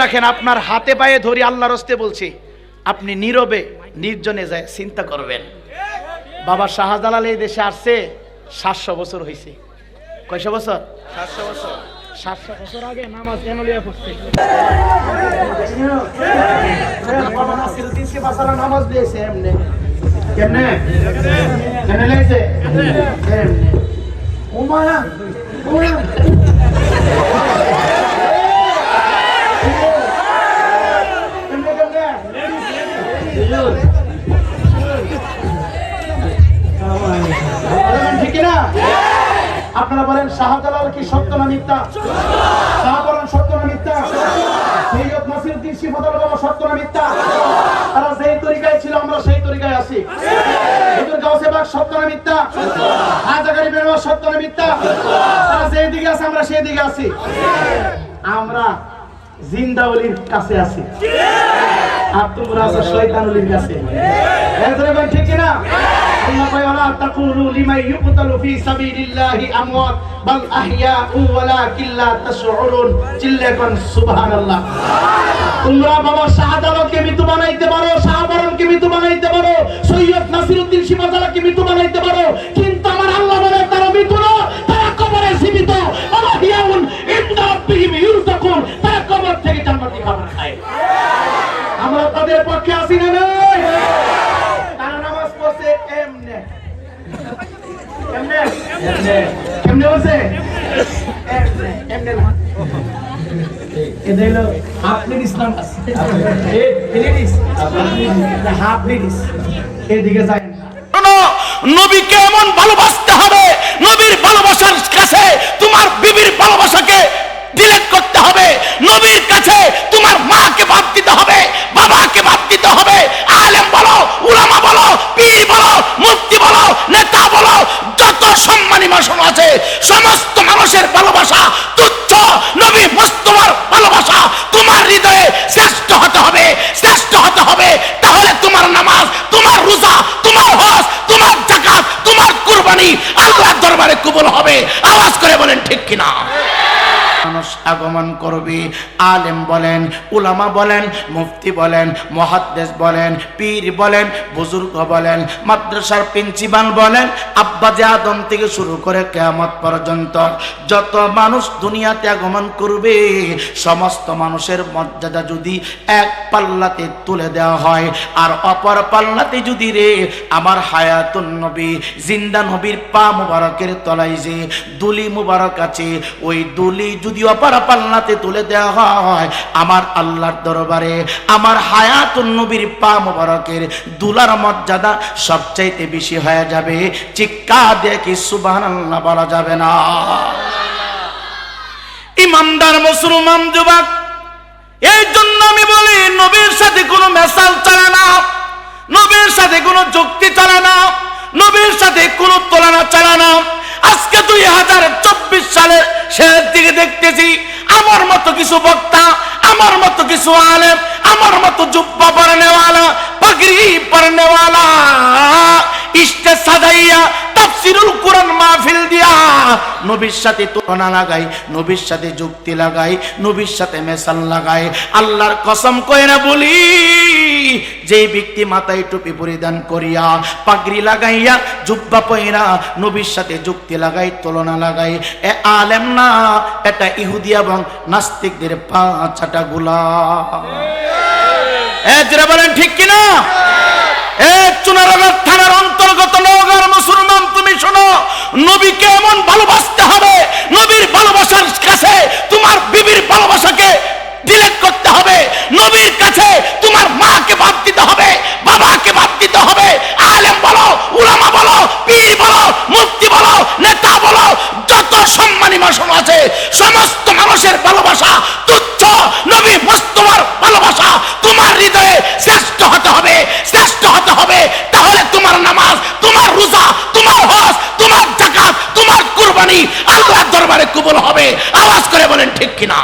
রাখেন আপনার হাতে পায়ে ধরি আল্লাহর হস্তে বলছি। আপনি নীরবে নির্জনে যায় চিন্তা করবেন। বাবা শাহজালাল এই দেশে আসছে সাতশো বছর হয়েছে কয়শো বছর? সাতশো বছর। সাতশো বছর আগে নামাজ কেন পড়ছে? নামাজ দিয়েছে এমনি কেমনে? কেমনে? লেগেছে এমনি উমায়া উমায়া। আপনারা বলেন শাহজালাল কি সত্য না মিথ্যা? শাহজালাল সত্য না মিথ্যা? সৈয়দ নাসিরউদ্দিন সিফাতুল বাবা সত্য না মিথ্যা? তারা যেই তরিকায় ছিল, আমরা সেই তরিকায় আছি। হুজুর গাউসে বাগ সত্য না মিথ্যা? হাজাগারি বেরোয়া সত্য না মিথ্যা? তারা যেই দিকে আছে, আমরা সেই দিকে আছি। আমরা জিন্দাউলির কাছে আছি। আর তোমরা আছো শয়তানুলির কাছে। ঠিক না আল্লাহ কয় ওয়ালা তাকুলু লিমান ইউকতালু ফি সাবিলিল্লাহি আমওয়াত বাল আহইয়াউ ওয়ালাকিন লা তাশউরুন চিল্লে কোন সুবহানাল্লাহ। তোমরা বাবা শাহজালালকে মৃত্যু বানাইতে পারো শাহবরণকে মৃত্যু বানাইতে পারো, সৈয়দ নাসিরউদ্দিন সিমাজালাকে মৃত্যু বানাইতে পারো, কিন্তু আমার আল্লাহ বলে তারা মৃত্যু না, তারা কবরে জীবিত। আলাহিয়াউন ইনদা রাব্বিহিম ইউরতাকুন তারা কবর থেকে জান্নাতি খাবার খায়। আমরা তাদের পক্ষে আসি না নাই তারা নামাজ পড়ছে এমনে কেমনে বলছে এমনে এমনে না এদের হলো হাফ লেডিস এ প্লেটিস হাফ লেডিস এদিকে যায় না নবীকে এমন ভালোবাসতে হবে নবীর ভালোবাসার কাছে তোমার বিবির ভালোবাসাকে ডিলেট করতে হবে নবীর কাছে তোমার মাকে বাদ দিতে হবে বাবাকে বাদ দিতে হবে আলেম বলো উলামা বলো পীর বলো মুফতি বলো নেতা বলো যত সম্মানী মানুষ আছে সমস্ত মানুষের ভালোবাসা তুচ্ছ মুস্তফার ভালোবাসা, তোমার হৃদয়ে শ্রেষ্ঠ হতে হবে, শ্রেষ্ঠ হতে হবে। তাহলে তোমার নামাজ, তোমার রোজা, তোমার হস তোমার জাকাত তোমার কুরবানি আল্লাহর দরবারে কবুল হবে। আওয়াজ করে বলেন, ঠিক কিনা? মানুষ আগমন করবে। আলেম বলেন, উলামা বলেন, মুফতি বলেন, মহাদ্দেশ বলেন, পীর বলেন, বুজুর্গ বলেন, মাদ্রাসার প্রিন্সিপাল বলেন আব্বাজে আদম থেকে শুরু করে কেয়ামত পর্যন্ত যত মানুষ দুনিয়াতে আগমন করবে, সমস্ত মানুষের মর্যাদা যদি এক পাল্লাতে তুলে দেওয়া হয়, আর অপর পাল্লাতে যদি রে, আমার হায়াতুন নবী, জিন্দা নবীর পা মুবারকের তলায় যে দুলি মুবারক আছে, ওই দুলি যদি অপর পাল্লাতে তুলে দেওয়া হয়, আমার আল্লাহর দরবারে আমার হায়াতুন নবীর পা মুবারকের দুলার মর্যাদা সবচাইতে বেশি হয়ে যাবে। চিক্কা দেখি সুবহানাল্লাহ বলা যাবে না? ইমানদার মুসলমান যুবক, এই জন্য আমি বলি নবীর সাথে কোনো মেসাল চলে না, নবীর সাথে কোনো যুক্তি চলে না, নবীর সাথে কোনো তুলনা চলে না। আজকে দুই হাজার চব্বিশ সালের শেষের দিকে দেখতেছি, আমার মতো কিছু বক্তা, আমার মতো কিছু আলেম, আমার মতো জুব্বা পরনেওয়ালা, পাগড়ি পরনেওয়ালা। স্টেজ সাজাইয়া তাফসিরুল কোরআন মাহফিল দিয়া নবীর সাথে তুলনা লাগাই, নবীর সাথে যুক্তি লাগাই, নবীর সাথে মেশাল লাগাই। আল্লাহর কসম কইরা বলি যে ব্যক্তি মাথায় টুপি পরিধান করিয়া পাগড়ি লাগাইয়া জুব্বা পয়রা নবীর সাথে যুক্তি লাগাই, তুলনা লাগাই, এ আলেম না, এটা ইহুদি এবং নাস্তিকদের পাঁচাটা গুলা বলেন, ঠিক কিনা? থানার অন্তর্গত নগর মুসলমান, তুমি শোনো, নবীকে এমন ভালোবাসতে হবে, নবীর ভালোবাসার কাছে তোমার বিবির ভালোবাসাকে ডিলেট করতে হবে নবীর কাছে তোমার মাকে বাদ দিতে হবে বাবাকে বাদ দিতে হবে আলেম বলো উলামা বলো পীর বলো মুফতি বলো নেতা বলো যত সম্মানী মানুষ আছে সমস্ত মানুষের ভালোবাসা তুচ্ছ নবী মুস্তফার ভালোবাসা তোমার হৃদয়ে শ্রেষ্ঠ হতে হবে শ্রেষ্ঠ হতে হবে তাহলে তোমার নামাজ তোমার রোজা তোমার হজ তোমার জাকাত তোমার কুরবানি আল্লাহর দরবারে কবুল হবে আওয়াজ করে বলেন ঠিক কিনা